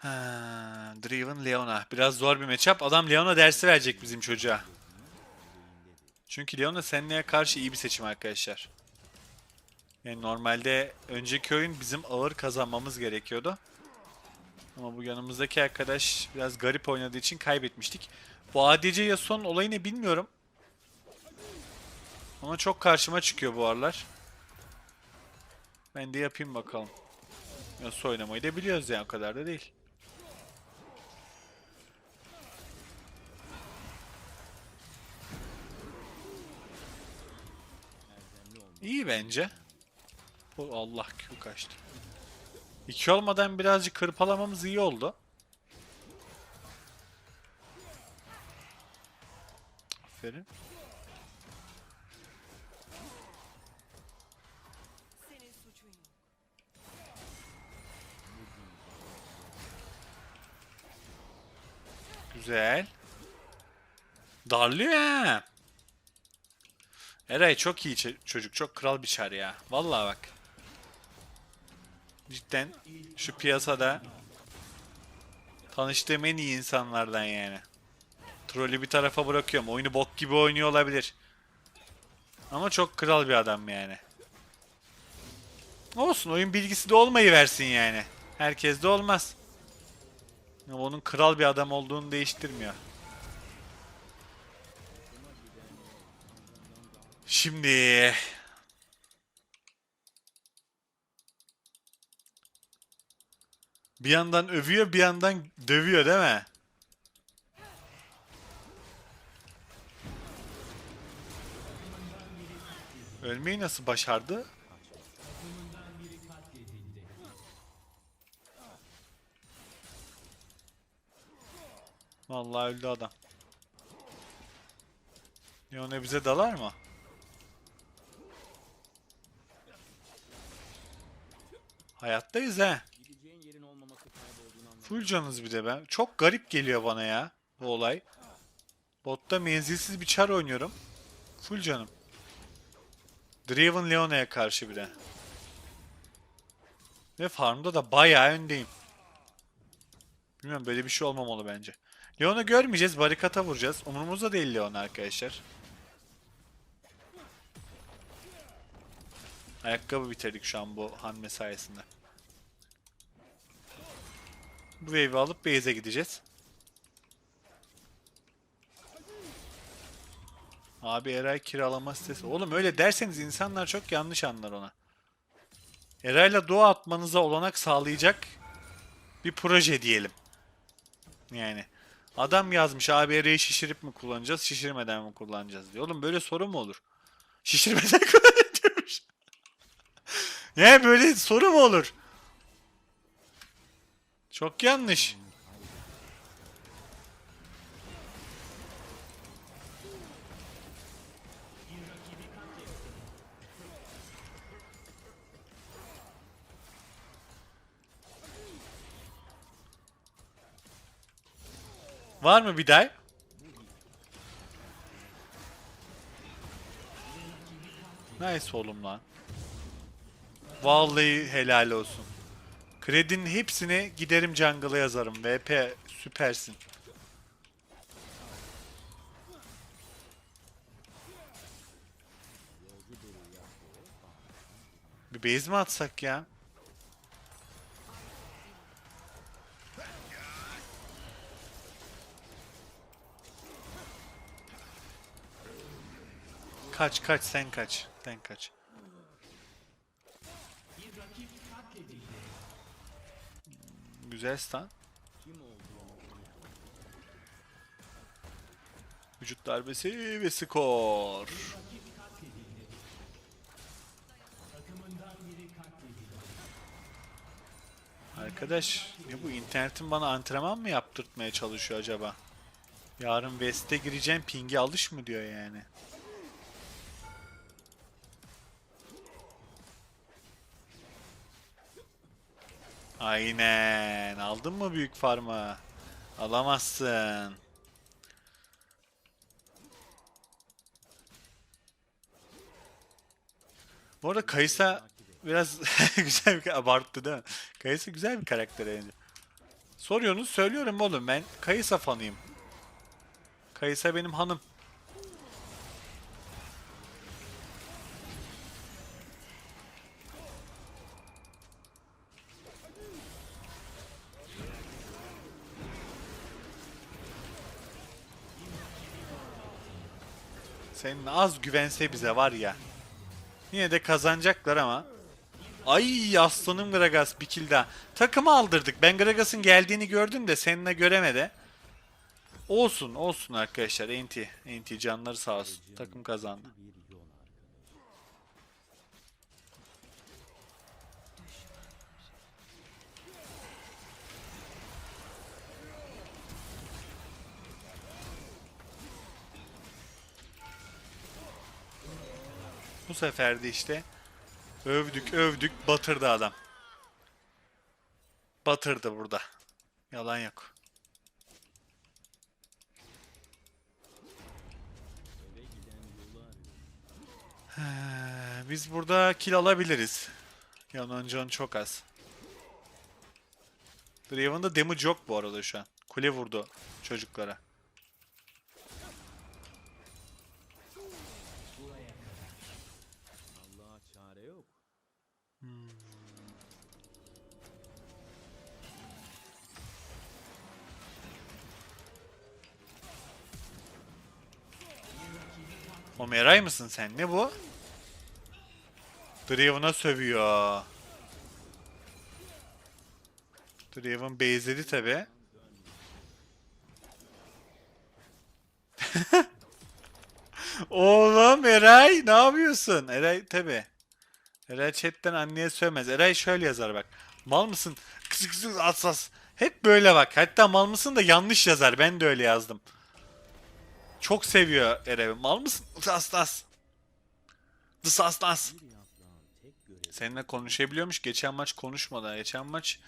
Ha, Driven Leona. Biraz zor bir matchup. Adam Leona dersi verecek bizim çocuğa. Çünkü Leona Senne'ye karşı iyi bir seçim arkadaşlar. Yani normalde önceki oyun bizim ağır kazanmamız gerekiyordu. Ama bu yanımızdaki arkadaş biraz garip oynadığı için kaybetmiştik. Bu ADC Yasuo'nun olayı ne bilmiyorum. Ama çok karşıma çıkıyor bu aralar. Ben de yapayım bakalım. Yasuo oynamayı da biliyoruz yani o kadar da değil. İyi bence. O Allah Q kaçtı. İki olmadan birazcık kırpalamamız iyi oldu. Aferin. Güzel. Darlıyor. Eray çok iyi çocuk. Çok kral bir çar ya. Vallahi bak. Cidden şu piyasada tanıştığım en iyi insanlardan yani. Trolü bir tarafa bırakıyorum. Oyunu bok gibi oynuyor olabilir. Ama çok kral bir adam yani. Olsun oyun bilgisi de olmayı versin yani. Herkes de olmaz. Onun kral bir adam olduğunu değiştirmiyor. Şimdi bir yandan övüyor bir yandan dövüyor değil mi? Ölmeyi nasıl başardı? Vallahi öldü adam. Leone bize dalar mı? Hayattayız he. Full canız bir de ben. Çok garip geliyor bana ya bu olay. Botta menzilsiz bir çar oynuyorum. Full canım. Draven Leona'ya karşı bir de. Ve farmda da bayağı öndeyim. Bilmiyorum böyle bir şey olmamalı bence. Leon'u görmeyeceğiz. Barikata vuracağız. Umurumuzda değil Leon arkadaşlar. Ayakkabı bitirdik şu an bu hamle sayesinde. Bu wave'i alıp base'e gideceğiz. Abi Eray kiralama sitesi. Oğlum öyle derseniz insanlar çok yanlış anlar ona. Eray'la dua atmanıza olanak sağlayacak bir proje diyelim. Yani. Adam yazmış abi Eray'ı şişirip mi kullanacağız, şişirmeden mi kullanacağız diyor. Oğlum böyle soru mu olur? Şişirmeden kullanacağız. Yani böyle soru mu olur? Çok yanlış. Var mı bir day? Nice oğlum lan. Vallahi helal olsun. Kredinin hepsini giderim jungle'a yazarım. VP süpersin. Bir base mi atsak ya? Kaç kaç sen kaç. Sen kaç. Güzel stun. Vücut darbesi ve skor. Arkadaş ya bu internetin bana antrenman mı yaptırtmaya çalışıyor acaba? Yarın West'e gireceğim pingi alış mı diyor yani. Aynen. Aldın mı büyük farmı? Alamazsın. Bu arada Kaysa biraz güzel bir abarttı değil mi? Kaysa güzel bir karakter yani. Soruyorsunuz söylüyorum oğlum ben Kayısa fanıyım. Kayısa benim hanım. Az güvense bize var ya. Yine de kazanacaklar ama. Ay aslanım Gragas bir kill daha. Takımı aldırdık. Ben Gragas'ın geldiğini gördüm de seninle göremedi. Olsun olsun arkadaşlar. Enti. Enti canları sağ olsun. Takım kazandı. Bu sefer de işte övdük övdük batırdı adam. Batırdı burada. Yalan yok. He, Biz burada kill alabiliriz. Yanan can çok az. Draven'da damage yok bu arada şu an. Kule vurdu çocuklara. Omeray mısın sen? Ne bu? Draven'a sövüyor. Draven base'ledi tabi. Oğlum Eray ne yapıyorsun? Eray tabi. Eray chatten anneye sövmez. Eray şöyle yazar bak. Mal mısın? Kısı kısı hassas. Hep böyle bak. Hatta mal mısın da yanlış yazar. Ben de öyle yazdım. Çok seviyor Erev'i. Mal mısın? Tek görevi Seninle konuşabiliyormuş. Geçen maç konuşmadı. Geçen maç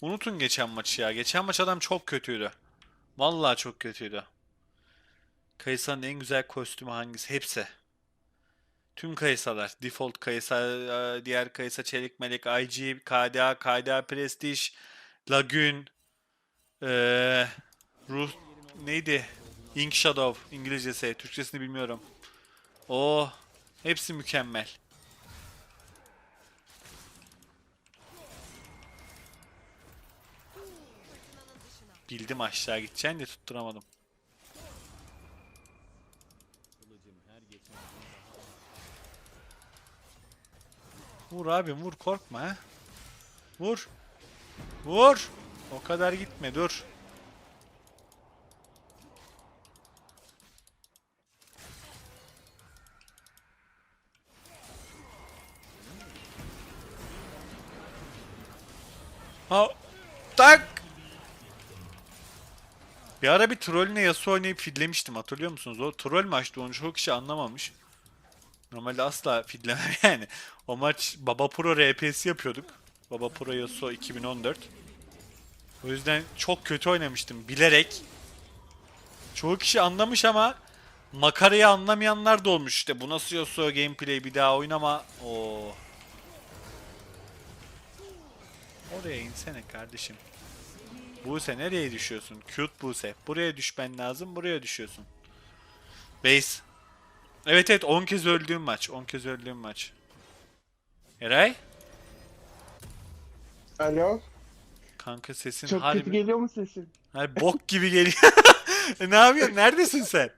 unutun geçen maçı ya. Geçen maç adam çok kötüydü. Vallahi çok kötüydü. Kayısa'nın en güzel kostümü hangisi? Hepsi. Tüm Kayısa'lar. Default Kayısa, e, diğer Kayısa Çelik Melek, IG, KDA, KDA Prestige, Lagün, eee, Ruh neydi? Ink Shadow İngilizcesi, Türkçesini bilmiyorum. O hepsi mükemmel. Bildim aşağı gideceğini de tutturamadım. Vur abi vur korkma ha. Vur. Vur. O kadar gitme dur. Ha tak. Bir ara bir trollüne Yasuo oynayıp fidlemiştim hatırlıyor musunuz? O troll maçtı onu çoğu kişi anlamamış. Normalde asla fidlemem yani. O maç Baba Pro RPS yapıyorduk. Baba Pro Yasuo 2014. O yüzden çok kötü oynamıştım bilerek. Çoğu kişi anlamış ama makarayı anlamayanlar da olmuş işte. Bu nasıl Yasuo gameplay bir daha oynama. Oo. Oraya insene kardeşim. Buse nereye düşüyorsun? Cute Buse. Buraya düşmen lazım. Buraya düşüyorsun. Base. Evet evet 10 kez öldüğüm maç. 10 kez öldüğüm maç. Eray? Alo. Kanka sesin Çok harbi... kötü geliyor mu sesin? Hayır, bok gibi geliyor. E, ne yapıyorsun? Neredesin sen?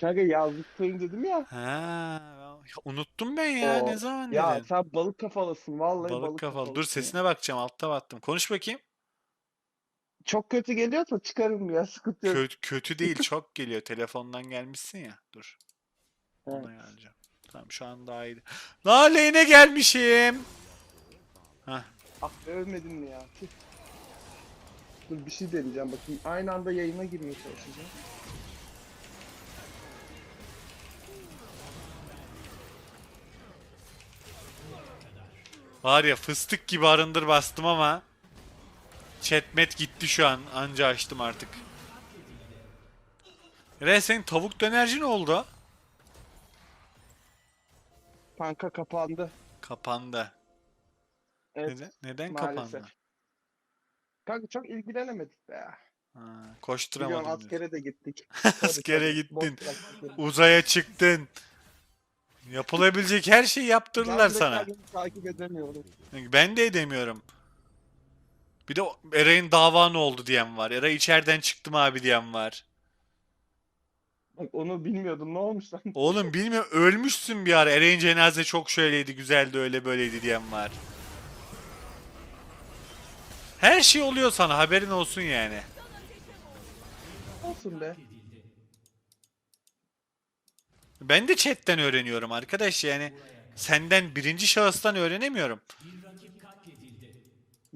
Kanka yazlıktayım dedim ya. Ha, ya unuttum ben ya. O- ne zaman Ya dedin? sen balık kafalısın vallahi Balık, balık, kafalı. Dur sesine ya. bakacağım. Altta baktım. Konuş bakayım. Çok kötü geliyorsa çıkarım ya sıkıntı yok. Kötü, kötü değil. Çok geliyor. Telefondan gelmişsin ya. Dur. Ona Evet. geleceğim. Tamam şu an daha iyi. Lale'ine gelmişim. Hah. Ah be, ölmedin mi ya? Tüh. Dur bir şey deneyeceğim bakayım. Aynı anda yayına girmeye çalışacağım. Var ya fıstık gibi arındır bastım ama chatmet gitti şu an. Anca açtım artık. Re senin tavuk dönerci ne oldu? Kanka kapandı. Kapandı. Evet Neden, neden maalesef. kapandı? Kanka çok ilgilenemedik be. Ha, Biliyorum koşturamadım. diyorsun. askere de gittik. Askere gittin. Uzaya çıktın. Yapılabilecek her şeyi yaptırdılar Ben sana. takip edemiyorum. Ben de edemiyorum. Bir de Eray'ın dava ne oldu diyen var. Eray içeriden çıktım abi diyen var. Bak onu bilmiyordum. Ne olmuş lan? Oğlum bilmiyorum ölmüşsün bir ara. Eray'ın cenaze çok şöyleydi, güzeldi, öyle böyleydi diyen var. Her şey oluyor sana haberin olsun yani. Olsun be. Ben de chatten öğreniyorum arkadaş yani. Senden birinci şahıstan öğrenemiyorum.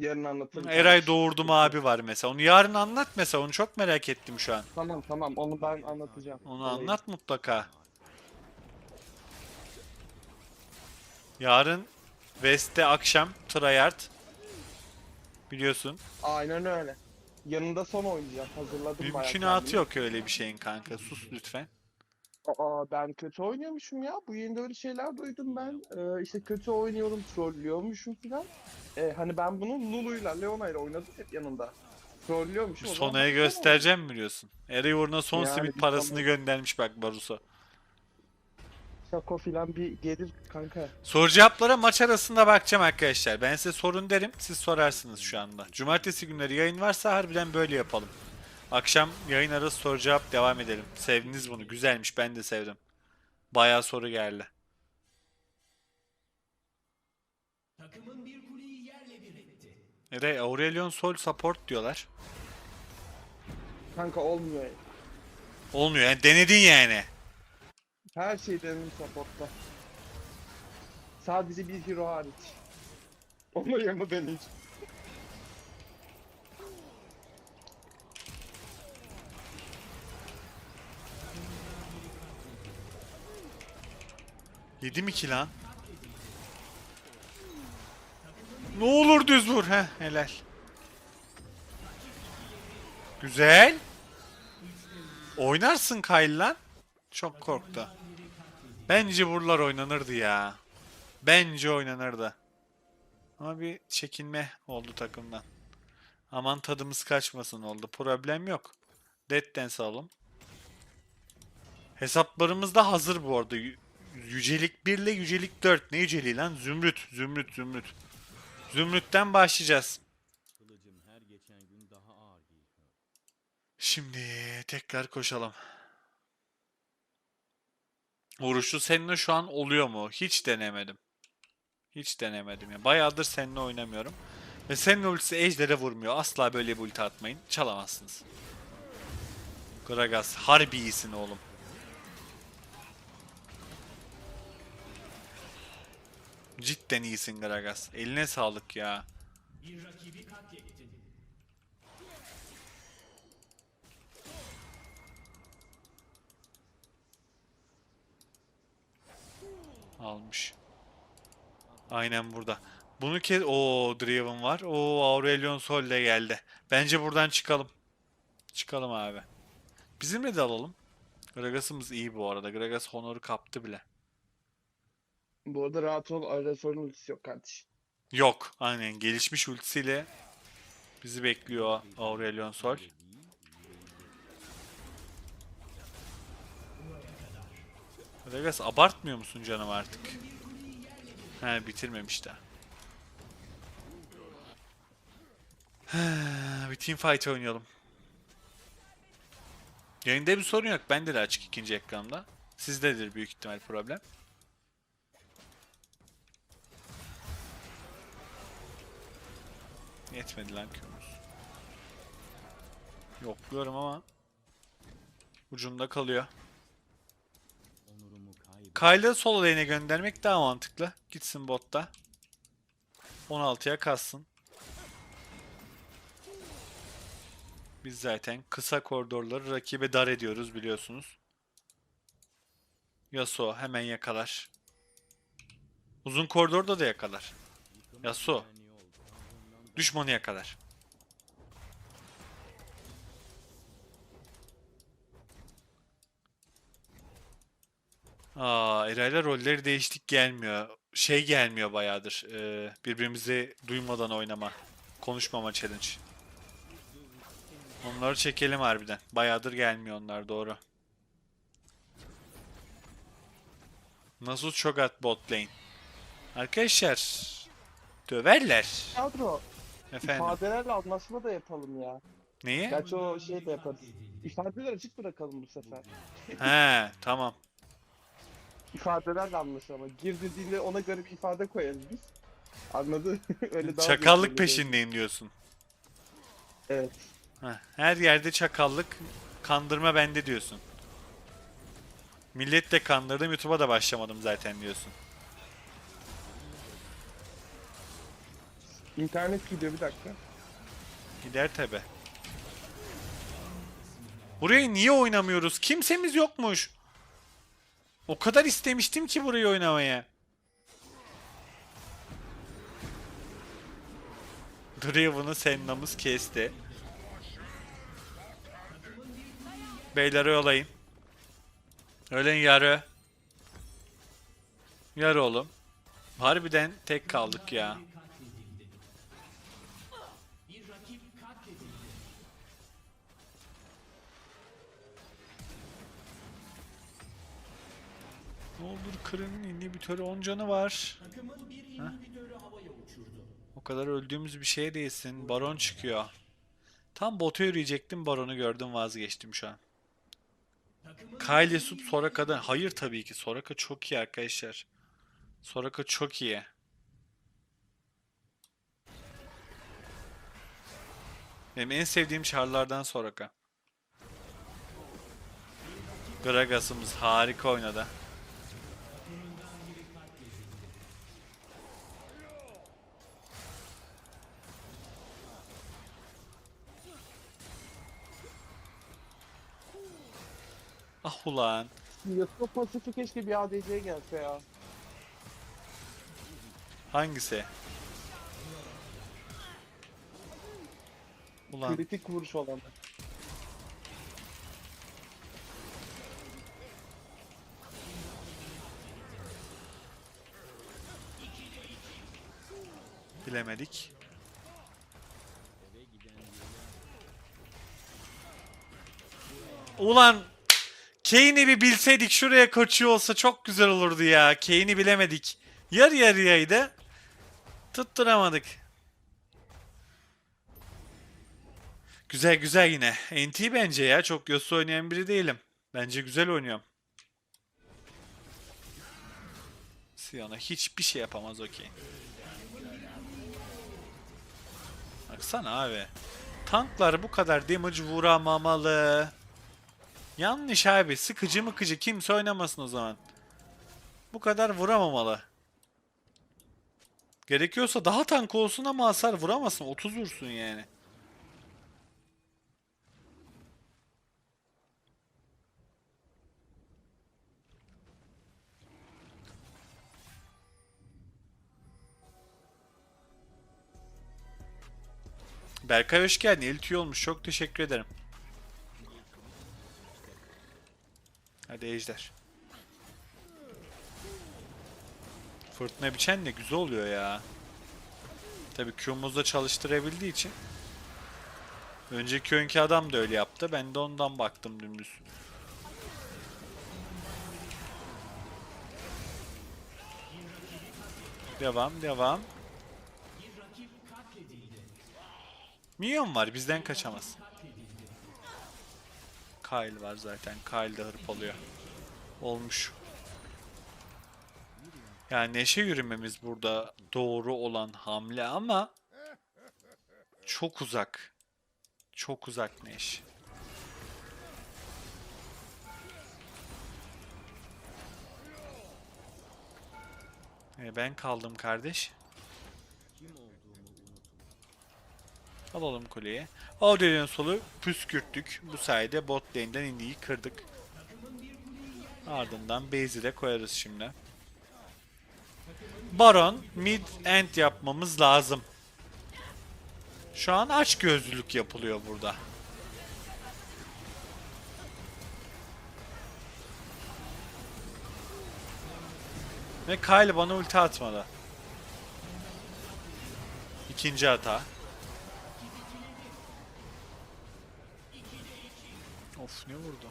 Yarın anlatırım. Eray doğurdum abi var mesela. Onu yarın anlat mesela. Onu çok merak ettim şu an. Tamam tamam onu ben anlatacağım. Onu Olayı. anlat mutlaka. Yarın West'te akşam tryhard. Biliyorsun. Aynen öyle. Yanında son oynayacağım. Hazırladım bayağı Mümkünatı kendimi. yok öyle bir şeyin kanka. Sus lütfen. Aa ben kötü oynuyormuşum ya. Bu yayında öyle şeyler duydum ben. Ee, işte kötü oynuyorum, trollüyormuşum filan. Ee, hani ben bunu Lulu'yla, Leona'yla oynadım hep yanında. Trollüyormuşum. o zaman Sona'ya baksana. göstereceğim mi diyorsun? Eray uğruna son Yani simit bir parasını zaman- göndermiş bak Barus'a. Şako filan bir gelir kanka. Soru cevaplara maç arasında bakacağım arkadaşlar. Ben size sorun derim, siz sorarsınız şu anda. Cumartesi günleri yayın varsa harbiden böyle yapalım. Akşam yayın arası soru cevap devam edelim. Sevdiniz bunu. Güzelmiş. Ben de sevdim. Bayağı soru geldi. Eray Aurelion Sol support diyorlar. Kanka olmuyor. Olmuyor yani denedin yani. Her şey denedim supportta. Sadece bir hero hariç. Onu yanı deneyeceğim. Yedi mi ki lan? Ne olur düz vur. Heh helal. Güzel. Oynarsın Kyle lan. Çok korktu. Bence buralar oynanırdı ya. Bence oynanırdı. Ama bir çekinme oldu takımdan. Aman tadımız kaçmasın oldu. Problem yok. Dead Dance alalım. Hesaplarımız da hazır bu arada. Yü- Yücelik 1 ile yücelik 4. Ne yüceliği lan? Zümrüt, zümrüt, zümrüt. Zümrüt'ten başlayacağız. Kılıcım her geçen gün daha ağır geliyor. Şimdi tekrar koşalım. Vuruşlu seninle şu an oluyor mu? Hiç denemedim. Hiç denemedim ya. Bayağıdır seninle oynamıyorum. Ve senin ultisi ejder'e vurmuyor. Asla böyle bir ulti atmayın. Çalamazsınız. Gragas harbi iyisin oğlum. Cidden iyisin Gragas. Eline sağlık ya. Almış. Aynen burada. Bunu ke o Draven var. O Aurelion Sol de geldi. Bence buradan çıkalım. Çıkalım abi. Bizimle de alalım. Gragas'ımız iyi bu arada. Gragas Honor'u kaptı bile. Bu arada rahat ol. Arada sorun ultisi yok kardeşim. Yok. Aynen. Gelişmiş ultisiyle bizi bekliyor Aurelion Sol. Gragas abartmıyor musun canım artık? He bitirmemiş de. bir team fight oynayalım. Yayında bir sorun yok. Bende de açık ikinci ekranda. Sizdedir büyük ihtimal problem. Yetmedi lan kümüz. Yokluyorum ama ucunda kalıyor. Kyle'ı sol lane'e göndermek daha mantıklı. Gitsin botta. 16'ya kassın. Biz zaten kısa koridorları rakibe dar ediyoruz biliyorsunuz. Yasuo hemen yakalar. Uzun koridorda da yakalar. Yasuo düşmanı yakalar. Aa, Eray'la rolleri değiştik gelmiyor. Şey gelmiyor bayağıdır. Ee, birbirimizi duymadan oynama. Konuşmama challenge. Onları çekelim harbiden. Bayağıdır gelmiyor onlar doğru. Nasıl çok at bot lane. Arkadaşlar döverler. Kadro Efendim. ifadelerle anlaşma da yapalım ya. Neyi? Gerçi o şey de yaparız. İfadeleri açık bırakalım bu sefer. He tamam. İfadelerle anlaşalım. Gir dediğinde ona göre bir ifade koyarız biz. Anladın? Öyle daha Çakallık olur. peşindeyim diyorsun. Evet. Heh, her yerde çakallık, kandırma bende diyorsun. Millet de kandırdım, YouTube'a da başlamadım zaten diyorsun. İnternet gidiyor bir dakika. Gider tabi. Burayı niye oynamıyoruz? Kimsemiz yokmuş. O kadar istemiştim ki burayı oynamaya. Draven'ı Senna'mız kesti. Beyler yolayın. Ölen yarı. Yarı oğlum. Harbiden tek kaldık ya. Kırın inhibitörü 10 canı var. Heh. O kadar öldüğümüz bir şey değilsin. Baron çıkıyor. Tam bota yürüyecektim. Baron'u gördüm vazgeçtim şu an. Kylie Sup Soraka'dan. Hayır tabii ki. Soraka çok iyi arkadaşlar. Soraka çok iyi. Benim en sevdiğim çarlardan Soraka. Gragas'ımız harika oynadı. Ulan. Yasuo pasifi keşke bir ADC'ye gelse ya. Hangisi? Ulan Kritik vuruş olan. bilemedik. Ulan Kane'i bir bilseydik şuraya kaçıyor olsa çok güzel olurdu ya. Kane'i bilemedik. Yarı yarıyaydı. Tutturamadık. Güzel güzel yine. NT bence ya. Çok Yasuo oynayan biri değilim. Bence güzel oynuyorum. Sion'a hiçbir şey yapamaz okey. Baksana abi. Tanklar bu kadar damage vuramamalı. Yanlış abi. Sıkıcı mıkıcı kimse oynamasın o zaman. Bu kadar vuramamalı. Gerekiyorsa daha tank olsun ama hasar vuramasın. 30 vursun yani. Berkay hoş geldin. Elti olmuş. Çok teşekkür ederim. Hadi ejder. Fırtına biçen de güzel oluyor ya. Tabii Q'muzda çalıştırabildiği için. Önceki önkü adam da öyle yaptı. Ben de ondan baktım dümdüz. Devam, devam. Minyon var bizden kaçamaz. Kyle var zaten. Kyle de hırpalıyor. Olmuş. Yani neşe yürümemiz burada doğru olan hamle ama çok uzak. Çok uzak Neş. E, ben kaldım kardeş. Alalım kuleyi. Aurelion solu püskürttük. Bu sayede bot lane'den indiği kırdık. Ardından base'i de koyarız şimdi. Baron mid end yapmamız lazım. Şu an aç gözlülük yapılıyor burada. Ve Kyle bana ulti atmadı. İkinci hata. Of ne vurdu?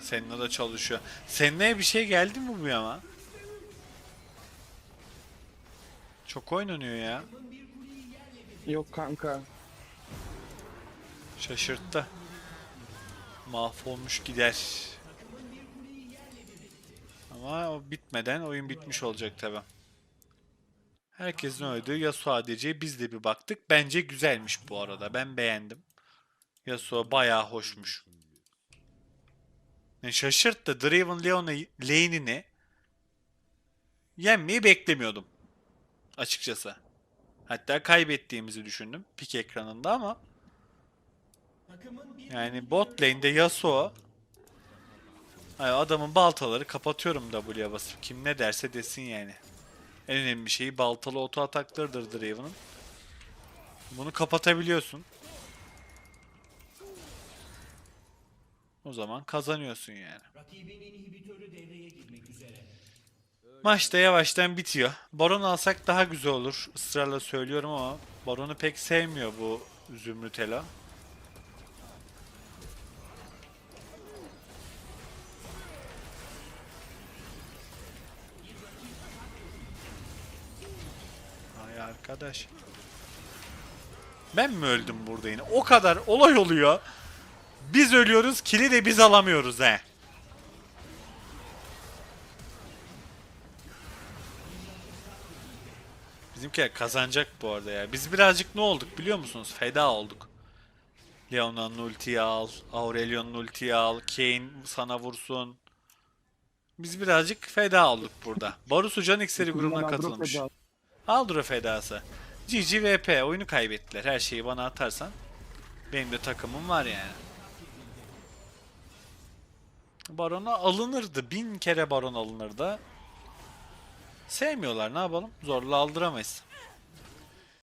Senna da çalışıyor. Senna'ya bir şey geldi mi bu ama? Çok oynanıyor ya. Yok kanka. Şaşırttı. Mahvolmuş gider. Ama o bitmeden oyun bitmiş olacak tabi. Herkesin oynadığı Yasuo ADC'ye biz de bir baktık. Bence güzelmiş bu arada. Ben beğendim. Yasuo bayağı hoşmuş. Yani şaşırttı. Draven Leona lane'ini yenmeyi beklemiyordum. Açıkçası. Hatta kaybettiğimizi düşündüm pik ekranında ama yani bot lane'de Yasuo Ay, adamın baltaları kapatıyorum W'ye basıp. Kim ne derse desin yani. En önemli şeyi baltalı oto ataklarıdır Draven'ın. Bunu kapatabiliyorsun. O zaman kazanıyorsun yani. Maç da yavaştan bitiyor. Baron alsak daha güzel olur. Israrla söylüyorum ama Baron'u pek sevmiyor bu Zümrüt arkadaş. Ben mi öldüm burada yine? O kadar olay oluyor. Biz ölüyoruz, kili de biz alamıyoruz he. Bizimkiler kazanacak bu arada ya. Biz birazcık ne olduk biliyor musunuz? Feda olduk. Leona'nın ultiyi al, Aurelion'un ultiyi al, Kane sana vursun. Biz birazcık feda olduk burada. Barus Ucan X'leri grubuna katılmış. Aldro fedası. GG VP oyunu kaybettiler. Her şeyi bana atarsan benim de takımım var yani. Baron'a alınırdı. Bin kere baron alınırdı. Sevmiyorlar ne yapalım? Zorla aldıramayız.